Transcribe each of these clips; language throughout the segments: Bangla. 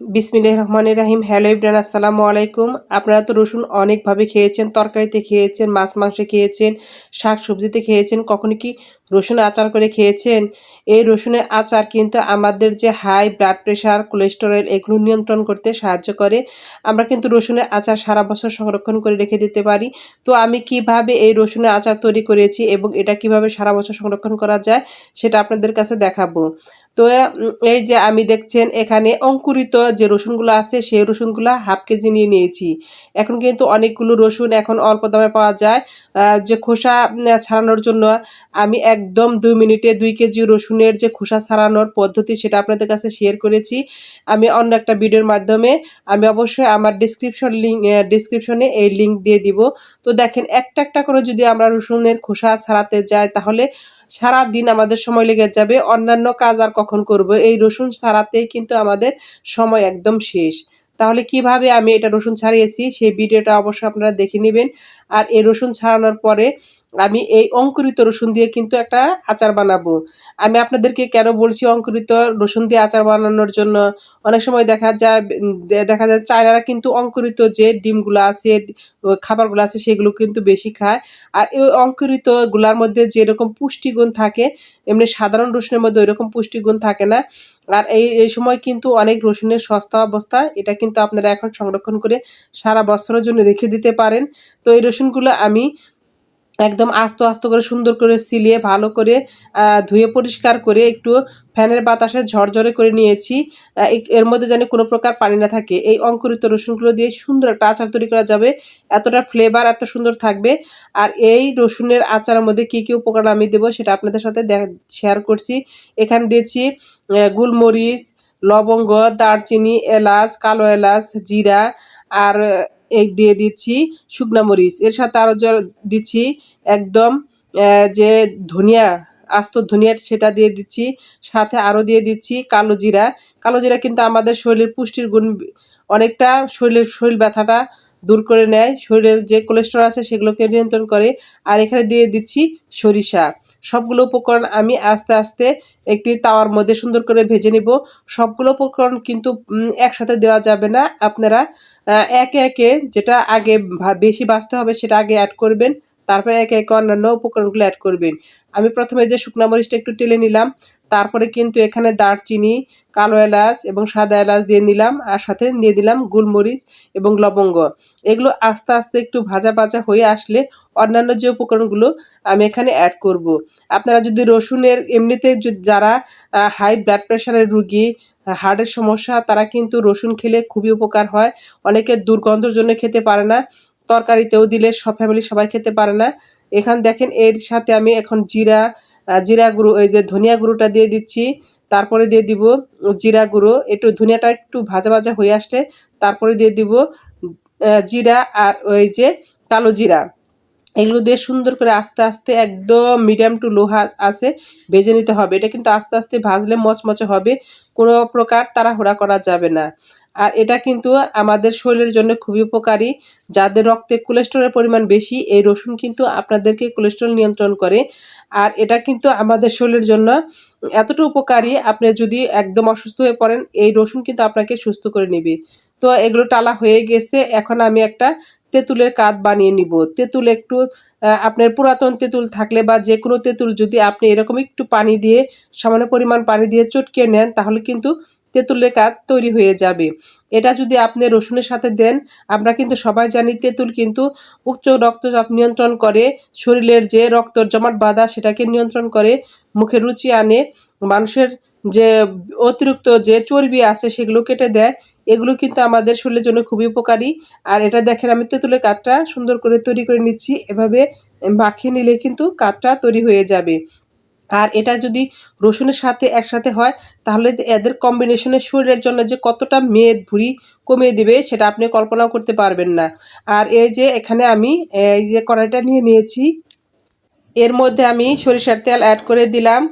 বিসমিল্লাহ রহমানের রাহিম। হ্যালো ইবরান আসসালামু আলাইকুম। আপনারা তো রসুন অনেকভাবে খেয়েছেন, তরকারিতে খেয়েছেন, মাছ মাংসে খেয়েছেন শাক সবজিতে খেয়েছেন, কখনো কি রসুন আচার করে খেয়েছেন। এই রসুনের আচার কিন্তু আমাদের যে হাই ব্লাড প্রেশার কোলেস্টেরল এগুলো নিয়ন্ত্রণ করতে সাহায্য করে। আমরা কিন্তু রসুনের আচার সারা বছর সংরক্ষণ করে রেখে দিতে পারি। তো আমি কীভাবে এই রসুনের আচার তৈরি করেছি এবং এটা কীভাবে সারা বছর সংরক্ষণ করা যায়, সেটা আপনাদের কাছে দেখাবো। তো এই যে আমি দেখছেন এখানে অঙ্কুরিত যে রসুনগুলো আছে, সেই রসুনগুলো হাফ কেজি নিয়ে নিয়েছি। এখন কিন্তু অনেকগুলো রসুন এখন অল্প দামে পাওয়া যায়। যে খোসা ছাড়ানোর জন্য আমি একদম দুই মিনিটে দুই কেজি রসুনের যে খোসা ছাড়ানোর পদ্ধতি সেটা আপনাদের কাছে শেয়ার করেছি। আমি অন্য একটা ভিডিওর মাধ্যমে, আমি অবশ্যই আমার ডিসক্রিপশন লিঙ্ক ডিসক্রিপশনে এই লিঙ্ক দিয়ে দিব। তো দেখেন, একটা একটা করে যদি আমরা রসুনের খোসা ছাড়াতে যাই, তাহলে সারা দিন আমাদের সময় লেগে যাবে। অন্যান্য কাজ আর কখন করব? এই রসুন ছাড়াতেই কিন্তু আমাদের সময় একদম শেষ। তাহলে কীভাবে আমি এটা রসুন ছাড়িয়েছি সেই ভিডিওটা অবশ্যই আপনারা দেখে নেবেন। আর এই রসুন ছাড়ানোর পরে আমি এই অঙ্কুরিত রসুন দিয়ে কিন্তু একটা আচার বানাবো। আমি আপনাদেরকে কেন বলছি অঙ্কুরিত রসুন দিয়ে আচার বানানোর জন্য? অনেক সময় দেখা যায় দেখা যায়, চায়নারা কিন্তু অঙ্কুরিত যে ডিমগুলো আছে খাবারগুলো আছে সেগুলো কিন্তু বেশি খায়। আর এই অঙ্কুরিতগুলার মধ্যে যেরকম পুষ্টিগুণ থাকে, এমনি সাধারণ রসুনের মধ্যে ওইরকম পুষ্টিগুণ থাকে না। আর এই এই সময় কিন্তু অনেক রসুনের সস্তা অবস্থা, এটা কিন্তু আপনারা এখন সংরক্ষণ করে সারা বছরের জন্য রেখে দিতে পারেন। তো এই রসুনগুলো আমি একদম আস্ত আস্ত করে সুন্দর করে সিলিয়ে ভালো করে ধুয়ে পরিষ্কার করে একটু ফ্যানের বাতাসে ঝরঝরে করে নিয়েছি। এর মধ্যে যেন কোনো প্রকার পানি না থাকে। এই অঙ্কুরিত রসুনগুলো দিয়ে সুন্দর একটা আচার তৈরি করা যাবে। এতটা ফ্লেভার এত সুন্দর থাকবে। আর এই রসুনের আচারের মধ্যে কী কী উপকরণ আমি দেবো সেটা আপনাদের সাথে শেয়ার করছি। এখানে দিয়েছি গুলমরিচ, লবঙ্গ, দারচিনি, এলাচ, কালো এলাচ, জিরা, আর এক দিয়ে দিচ্ছি শুকনা মরিচ। এর সাথে আরও দিচ্ছি, একদম যে ধনিয়া, আস্ত ধনিয়া সেটা দিয়ে দিচ্ছি, সাথে আরও দিয়ে দিচ্ছি কালো জিরা। কালো জিরা কিন্তু আমাদের শরীরের পুষ্টির গুণ, অনেকটা শরীরের শরীর ব্যথাটা দূর করে নেয়। শরীরের যে কোলেস্ট্রল আছে সেগুলোকে নিয়ন্ত্রণ করে। আর এখানে দিয়ে দিচ্ছি সরিষা। সবগুলো উপকরণ আমি আস্তে আস্তে একটি তাওয়ার মধ্যে সুন্দর করে ভেজে নিব। সবগুলো উপকরণ কিন্তু একসাথে দেওয়া যাবে না। আপনারা একে একে যেটা আগে বেশি বাঁচতে হবে সেটা আগে অ্যাড করবেন। তারপরে একে একে অন্যান্য উপকরণগুলো অ্যাড করবেন। আমি প্রথমে যে শুকনা মরিচটা একটু টেলে নিলাম, তারপরে কিন্তু এখানে দারচিনি, কালো এলাচ এবং সাদা এলাচ দিয়ে নিলাম, আর সাথে দিয়ে দিলাম গোলমরিচ এবং লবঙ্গ। এগুলো আস্তে আস্তে একটু ভাজা ভাজা হয়ে আসলে অন্যান্য যে উপকরণগুলো আমি এখানে অ্যাড করব। আপনারা যদি রসুনের এমনিতে যারা হাই ব্লাড প্রেশারের রুগী হার্টের সমস্যা, তারা কিন্তু রসুন খেলে খুবই উপকার হয়। অনেকে দুর্গন্ধর জন্য খেতে পারে না। তরকারিতেও দিলে সব ফ্যামিলি সবাই খেতে পারে না। এখান দেখেন, এর সাথে আমি এখন জিরা জিরা গুঁড়ো, এই যে ধনিয়া গুঁড়োটা দিয়ে দিচ্ছি। তারপরে দিয়ে দিব জিরা গুঁড়ো। একটু ধনিয়াটা একটু ভাজা ভাজা হয়ে আসলে তারপরে দিয়ে দিব জিরা আর ওই যে কালো জিরা। এগুলো দিয়ে সুন্দর করে আস্তে আস্তে একদম মিডিয়াম টু লোহা আছে ভেজে নিতে হবে। এটা কিন্তু আস্তে আস্তে ভাজলে মচমচে হবে, কোনো প্রকার তাড়াহুড়া করা যাবে না। আর এটা কিন্তু আমাদের শরীরের জন্য খুবই উপকারী। যাদের রক্তে কোলেস্ট্রলের পরিমাণ বেশি, এই রসুন কিন্তু আপনাদেরকে কোলেস্ট্রল নিয়ন্ত্রণ করে। আর এটা কিন্তু আমাদের শরীরের জন্য এতটা উপকারী, আপনি যদি একদম অসুস্থ হয়ে পড়েন, এই রসুন কিন্তু আপনাকে সুস্থ করে নেবে। তো এগুলো টালা হয়ে গেছে, এখন আমি একটা তেঁতুলের কাঠ বানিয়ে নিব। তেঁতুল একটু আপনার পুরাতন তেঁতুল থাকলে বা যে কোনো তেঁতুল যদি আপনি এরকম একটু পানি দিয়ে, সামান্য পরিমাণ পানি দিয়ে চটকে নেন, তাহলে কিন্তু তেঁতুলের কাঠ তৈরি হয়ে যাবে। এটা যদি আপনি রসুনের সাথে দেন, আমরা কিন্তু সবাই জানি তেঁতুল কিন্তু উচ্চ রক্তচাপ নিয়ন্ত্রণ করে, শরীরের যে রক্তর জমাট বাঁধা সেটাকে নিয়ন্ত্রণ করে, মুখে রুচি আনে, মানুষের যে অতিরিক্ত যে চর্বি আছে সেগুলো কেটে দেয় এগুলো কিন্তু আমাদের শরীরের জন্য খুবই উপকারী। আর এটা দেখেন, আমি তেঁতুলের কাঠটা সুন্দর করে তৈরি করে নিচ্ছি। এভাবে মাখিয়ে নিলে কিন্তু কাঠটা তৈরি হয়ে যাবে। আর এটা যদি রসুনের সাথে একসাথে হয়, তাহলে এদের কম্বিনেশনে শরীরের জন্য যে কতটা মেদ ভুড়ি কমিয়ে দেবে, সেটা আপনি কল্পনাও করতে পারবেন না। আর এই যে এখানে আমি, এই যে কড়াইটা নিয়ে নিয়েছি। এর মধ্যে আমি সরিষার তেল অ্যাড করে দিলাম।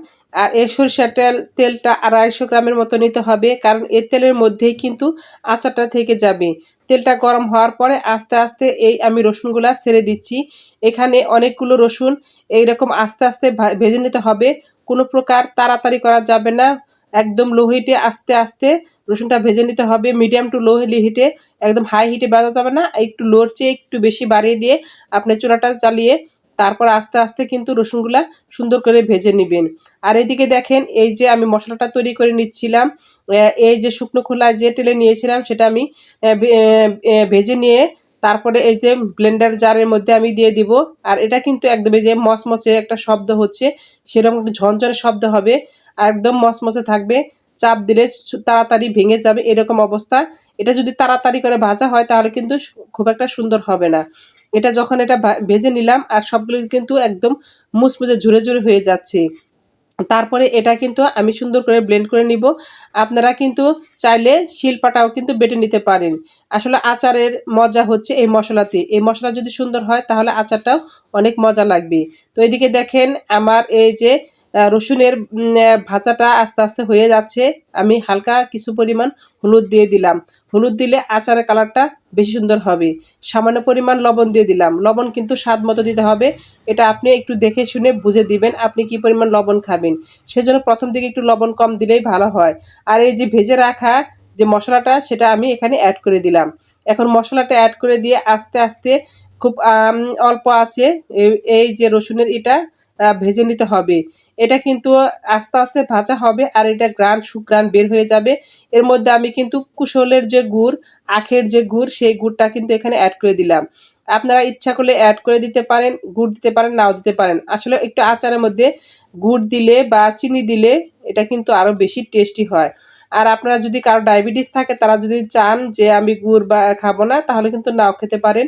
আর এই সরিষার তেল, তেলটা আড়াইশো গ্রামের মতো নিতে হবে, কারণ এই তেলের মধ্যেই কিন্তু আচারটা থেকে যাবে। তেলটা গরম হওয়ার পরে আস্তে আস্তে এই আমি রসুনগুলা ছেড়ে দিচ্ছি। এখানে অনেকগুলো রসুন এইরকম আস্তে আস্তে ভেজে নিতে হবে। কোনো প্রকার তাড়াতাড়ি করা যাবে না। একদম লো হিটে আস্তে আস্তে রসুনটা ভেজে নিতে হবে। মিডিয়াম টু লো হিটে একদম হাই হিটে বাজা যাবে না। একটু লোর চেয়ে একটু বেশি বাড়িয়ে দিয়ে আপনি চুলাটা চালিয়ে তারপর আস্তে আস্তে কিন্তু রসুনগুলা সুন্দর করে ভেজে নেবেন। আর এদিকে দেখেন, এই যে আমি মশলাটা তৈরি করে নিচ্ছিলাম এই যে শুকনো খোলা যে টেলে নিয়েছিলাম সেটা আমি ভেজে নিয়ে তারপরে এই যে ব্লেন্ডার জারের মধ্যে আমি দিয়ে দিব। আর এটা কিন্তু একদম এই যে মচমচে একটা শব্দ হচ্ছে, সেরকম ঝনঝনে শব্দ হবে আর একদম মচমচে থাকবে। চাপ দিলে তাড়াতাড়ি ভেঙে যাবে এরকম অবস্থা। এটা যদি তাড়াতাড়ি করে ভাজা হয় তাহলে কিন্তু খুব একটা সুন্দর হবে না। এটা যখন এটা ভেজে নিলাম আর সবগুলো কিন্তু একদম মুচমুচে ঝুরে ঝুরে হয়ে যাচ্ছে। তারপরে এটা কিন্তু আমি সুন্দর করে ব্লেন্ড করে নিব। আপনারা কিন্তু চাইলে শিলপাটাও কিন্তু বেটে নিতে পারেন। আসলে আচারের মজা হচ্ছে এই মশলাতে। এই মশলা যদি সুন্দর হয়, তাহলে আচারটাও অনেক মজা লাগবে। তো এদিকে দেখেন আমার এই যে রসুনের ভাজাটা আস্তে আস্তে হয়ে যাচ্ছে। আমি হালকা কিছু পরিমাণ হলুদ দিয়ে দিলাম। হলুদ দিলে আচারের কালারটা বেশি সুন্দর হবে। সামান্য পরিমাণ লবণ দিয়ে দিলাম। লবণ কিন্তু স্বাদ মতো দিতে হবে। এটা আপনি একটু দেখে শুনে বুঝে দিবেন আপনি কি পরিমাণ লবণ খাবেন। সেজন্য প্রথম দিকে একটু লবণ কম দিলেই ভালো হয়। আর এই যে ভেজে রাখা যে মশলাটা, সেটা আমি এখানে অ্যাড করে দিলাম। এখন মশলাটা অ্যাড করে দিয়ে আস্তে আস্তে খুব অল্প আছে। এই যে রসুনের এটা ভেজে নিতে হবে। এটা কিন্তু আস্তে আস্তে ভাজা হবে আর এটা গ্রান সুগ্রান বের হয়ে যাবে। এর মধ্যে আমি কিন্তু কুশলের যে গুড়, আখের যে গুড়, সেই গুড়টা কিন্তু এখানে অ্যাড করে দিলাম। আপনারা ইচ্ছা করলে অ্যাড করে দিতে পারেন, গুড় দিতে পারেন, নাও দিতে পারেন। আসলে একটু আচারের মধ্যে গুড় দিলে বা চিনি দিলে এটা কিন্তু আরও বেশি টেস্টি হয়। আর আপনারা যদি কারও ডায়াবেটিস থাকে, তারা যদি চান যে আমি গুড় বা খাব না, তাহলে কিন্তু নাও খেতে পারেন।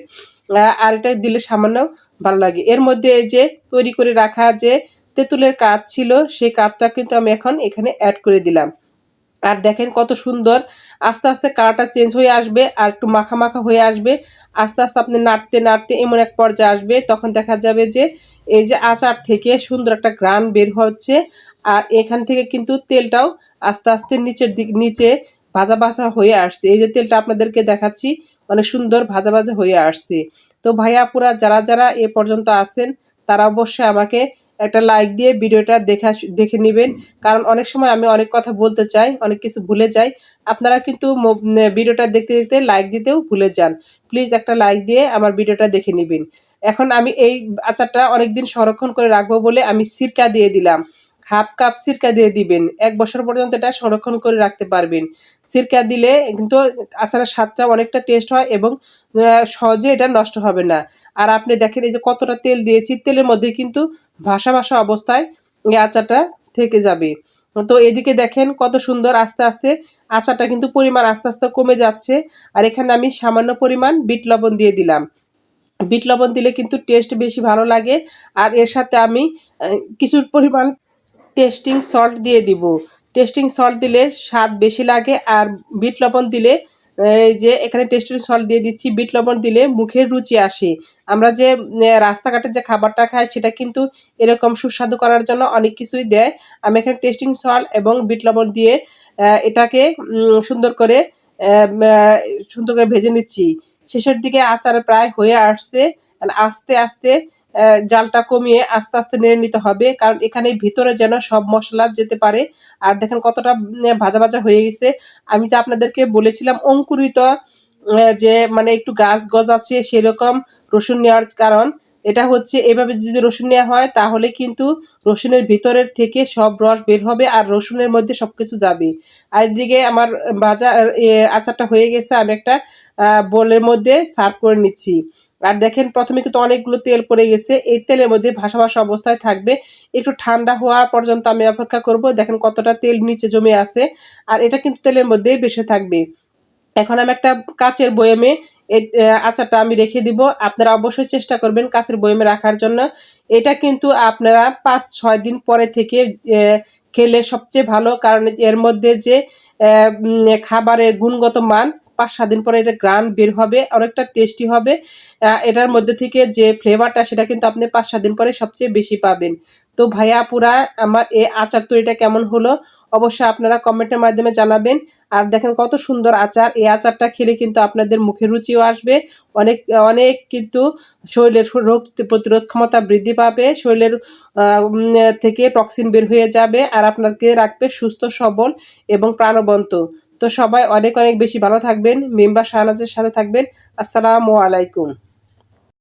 আর এটা দিলে সামান্য ভালো লাগে। এর মধ্যে এই যে তৈরি করে রাখা যে তেঁতুলের কাজ ছিল সেই কাজটা কিন্তু আমি এখন এখানে অ্যাড করে দিলাম। আর দেখেন কত সুন্দর, আস্তে আস্তে কালারটা চেঞ্জ হয়ে আসবে আর একটু মাখা মাখা হয়ে আসবে। আস্তে আস্তে আপনি নাড়তে নাড়তে এমন এক পর্যায়ে আসবে, তখন দেখা যাবে যে এই যে আচার থেকে সুন্দর একটা গ্রান বের হচ্ছে আর এখান থেকে কিন্তু তেলটাও আস্তে আস্তে নিচের দিক, নিচে ভাজা ভাজা হয়ে আসছে। এই যে তেলটা আপনাদেরকে দেখাচ্ছি, অনেক সুন্দর ভাজা ভাজা হয়ে আসছে। তো ভাইয়া পুরা যারা যারা এ পর্যন্ত আসেন তারা অবশ্যই আমাকে একটা লাইক দিয়ে ভিডিওটা দেখা দেখে নেবেন। কারণ অনেক সময় আমি অনেক কথা বলতে চাই, অনেক কিছু ভুলে যাই। আপনারা কিন্তু ভিডিওটা দেখতে দেখতে লাইক দিতেও ভুলে যান। প্লিজ একটা লাইক দিয়ে আমার ভিডিওটা দেখে নেবেন। এখন আমি এই আচারটা অনেকদিন সংরক্ষণ করে রাখব বলে আমি সিরকা দিয়ে দিলাম। হাফ কাপ সিরকা দিয়ে দিবেন। এক বছর পর্যন্ত এটা সংরক্ষণ করে রাখতে পারবেন। সিরকা দিলে কিন্তু আচারের স্বাদটা অনেকটা টেস্ট হয় এবং সহজে এটা নষ্ট হবে না। আর আপনি দেখেন এই যে কতটা তেল দিয়েছি, তেলের মধ্যে কিন্তু ভাসা ভাসা অবস্থায় এই আচারটা থেকে যাবে। তো এদিকে দেখেন কত সুন্দর আস্তে আস্তে আচারটা কিন্তু পরিমাণ আস্তে আস্তে কমে যাচ্ছে। আর এখানে আমি সামান্য পরিমাণ বিট লবণ দিয়ে দিলাম। বিট লবণ দিলে কিন্তু টেস্ট বেশি ভালো লাগে। আর এর সাথে আমি কিছু পরিমাণ টেস্টিং সল্ট দিয়ে দিব। টেস্টিং সল্ট দিলে স্বাদ বেশি লাগে আর বিট লবণ দিলে, এই যে এখানে টেস্টিং সল্ট দিয়ে দিচ্ছি, বিট লবণ দিলে মুখের রুচি আসে। আমরা যে রাস্তাঘাটে যে খাবারটা খাই সেটা কিন্তু এরকম সুস্বাদু করার জন্য অনেক কিছুই দেয়। আমি এখানে টেস্টিং সল্ট এবং বিট লবণ দিয়ে এটাকে সুন্দর করে সুন্দর করে ভেজে নিচ্ছি। শেষের দিকে আচার প্রায় হয়ে আসছে। আস্তে আস্তে জালটা কমিয়ে আস্তে আস্তে নেড়ে নিতে হবে, কারণ এখানে ভিতরে যেন সব মশলা যেতে পারে। আর দেখেন কতটা ভাজা ভাজা হয়ে গেছে। আমি যে আপনাদেরকে বলেছিলাম, অঙ্কুরিত যে মানে একটু গাছ গজাচ্ছে সেরকম রসুন নেওয়ার কারণ এটা হচ্ছে, এভাবে যদি রসুন নেওয়া হয়, তাহলে কিন্তু রসুনের ভিতরের থেকে সব রস বের হবে আর রসুনের মধ্যে সব কিছু যাবে। আর এদিকে আমার ভাজা আচারটা হয়ে গেছে, আমি একটা বোলের মধ্যে সার্ভ করে নিচ্ছি। আর দেখেন, প্রথমে কিন্তু অনেকগুলো তেল পড়ে গেছে, এই তেলের মধ্যে ভাসা ভাসা অবস্থায় থাকবে। একটু ঠান্ডা হওয়া পর্যন্ত আমি অপেক্ষা করব, দেখেন কতটা তেল নিচে জমে আছে। আর এটা কিন্তু তেলের মধ্যেই বেশি থাকবে। এখন আমি একটা কাচের বয়মে আচারটা আমি রেখে দিব। আপনারা অবশ্যই চেষ্টা করবেন কাচের বয়মে রাখার জন্য। এটা কিন্তু আপনারা পাঁচ, ছয় দিন পরে থেকে খেলে সবচেয়ে ভালো, কারণ এর মধ্যে যে খাবারের গুণগত মান, পাঁচ, সাত দিন পরে এটা গ্রান বের হবে, অনেকটা টেস্টি হবে। এটার মধ্যে থেকে যে ফ্লেভারটা সেটা কিন্তু আপনি পাঁচ, সাত দিন পরে সবচেয়ে বেশি পাবেন। তো ভাইয়া পুরা আমার এই আচার তৈরিটা কেমন হলো? অবশ্যই আপনারা কমেন্টের মাধ্যমে জানাবেন। আর দেখেন কত সুন্দর আচার। এই আচারটা খেলে কিন্তু আপনাদের মুখে রুচিও আসবে। অনেক অনেক কিন্তু শরীরের রোগ প্রতিরোধ ক্ষমতা বৃদ্ধি পাবে। শরীরের থেকে টক্সিন বের হয়ে যাবে আর আপনাকে রাখবে সুস্থ, সবল এবং প্রাণবন্ত। তো সবাই অনেক অনেক বেশি ভালো থাকবেন। মেম্বার শাহনাজের সাথে থাকবেন। আসসালামু আলাইকুম।